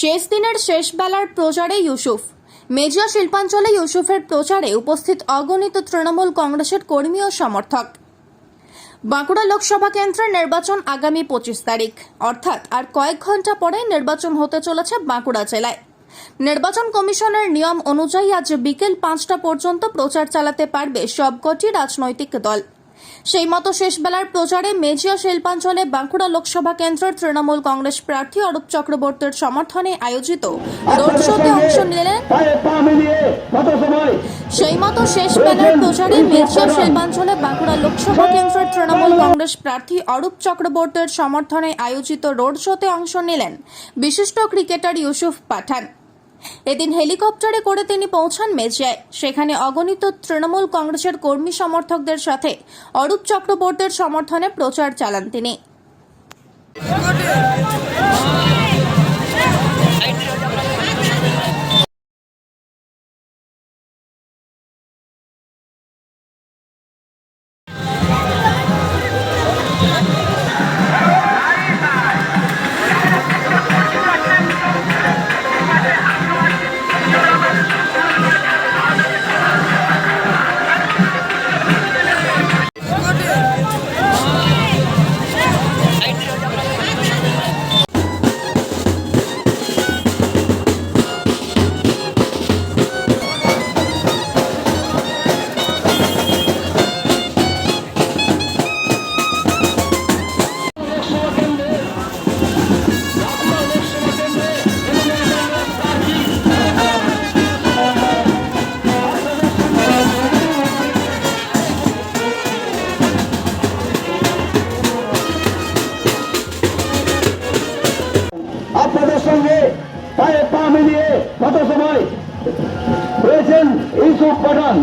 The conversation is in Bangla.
শেষ দিনের শেষ বেলার প্রচারে ইউসুফ। মেজিয়া শিল্পাঞ্চলে ইউসুফের প্রচারে উপস্থিত অগণিত তৃণমূল কংগ্রেসের কর্মী ও সমর্থক। বাঁকুড়া লোকসভা কেন্দ্রের নির্বাচন আগামী পঁচিশ তারিখ, অর্থাৎ আর কয়েক ঘণ্টা পরে নির্বাচন হতে চলেছে বাঁকুড়া জেলায়। নির্বাচন কমিশনের নিয়ম অনুযায়ী আজ বিকেল পাঁচটা পর্যন্ত প্রচার চালাতে পারবে সবকটি রাজনৈতিক দল। সেই মতো শেষবেলার প্রচারে মেজিয়া শিল্পাঞ্চলে বাঁকুড়া লোকসভা কেন্দ্রের তৃণমূল কংগ্রেস প্রার্থী অরূপ চক্রবর্তীর সমর্থনে আয়োজিত রোড শোতে অংশ নিলেন সেই মতো শেষ বেলার প্রচারে মেজিয়া শিল্পাঞ্চলে বাঁকুড়া লোকসভা কেন্দ্রের তৃণমূল কংগ্রেস প্রার্থী অরূপ চক্রবর্তীর সমর্থনে আয়োজিত রোড শোতে অংশ নিলেন বিশিষ্ট ক্রিকেটার ইউসুফ পাঠান। এদিন হেলিকপ্টারে করে তিনি পৌঁছান মেজিয়ায় সেখানে অগণিত তৃণমূল কংগ্রেসের কর্মী সমর্থকদের সাথে অরূপ চক্রবর্তীর সমর্থনে প্রচার চালান তিনি। আপনাদের সঙ্গে পায়ে পা মিলিয়ে কত সময় রয়েছেন ইউসুফ পাঠান?